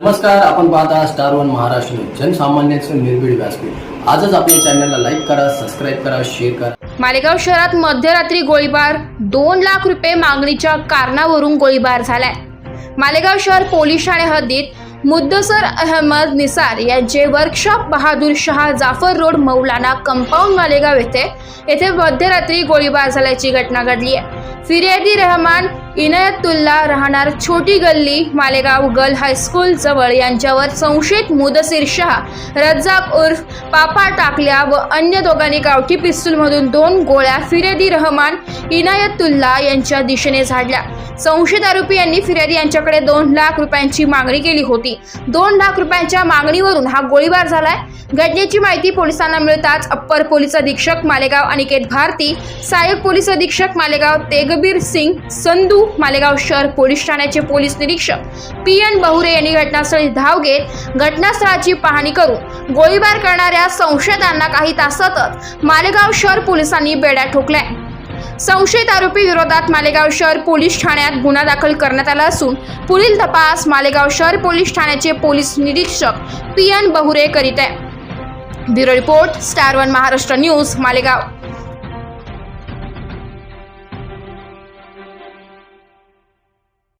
नमस्कार आपण पाहता स्टार वन महाराष्ट्र जनसामान्यांचं निर्भीड व्यासपीठ. आजच आपल्या चॅनलला लाईक करा सबस्क्राईब करा शेअर करा. मालेगाव शहरात मध्यरात्री गोळीबार दोन लाख रुपये मागणीच्या कारणावरून गोळीबार झालाय. मालेगाव शहर पोलीस ठाणे हद्दीत मुद्दसर अहमद निसार यांचे workshop Bahadur Shah Jafar road Maulana compound Malegaon येथे. येथे मध्यरात्री गोळीबार झाल्याची घटना घडली आहे. फिर्यादी रहमान इनायतुल्ला राहणार छोटी गल्ली मालेगाव गर्ल हायस्कूल जवळ यांच्यावर संशयित मुदसीर शहा रज्जाक उर्फ पापा टाकल्या व अन्य दोघांनी गावठी पिस्तूलमधून दोन गोळ्या फिरेदी रहमान इनायतुल्ला यांच्या दिशेने झाडल्या. संशयित आरोपी यांनी फिर्यादी यांच्याकडे दोन लाख रुपयांची मागणी केली होती. दोन लाख रुपयांच्या मागणीवरून हा गोळीबार झालाय. घटनेची माहिती पोलिसांना मिळताच अप्पर पोलीस अधीक्षक मालेगाव अनिकेत भारती सहाय्यक पोलीस अधीक्षक मालेगाव तेगबीर सिंग संधू मालेगाव शहर पोलीस ठाण्याचे पोलीस निरीक्षक पी एन बहुरे यांनी घटनास्थळी धाव घेत घटनास्थळाची पाहणी करून गोळीबार करणाऱ्या संशयितांना काही तासातच मालेगाव शहर पोलिसांनी बेड्या ठोकल्या. संशयित आरोपी विरोधात मालेगाव शहर पोलीस ठाण्यात गुन्हा दाखल करण्यात आला असून पुढील तपास मालेगाव शहर पोलीस ठाण्याचे पोलीस निरीक्षक पी एन बहुरे करीत आहे. Bureau report star one Maharashtra news Malegaon.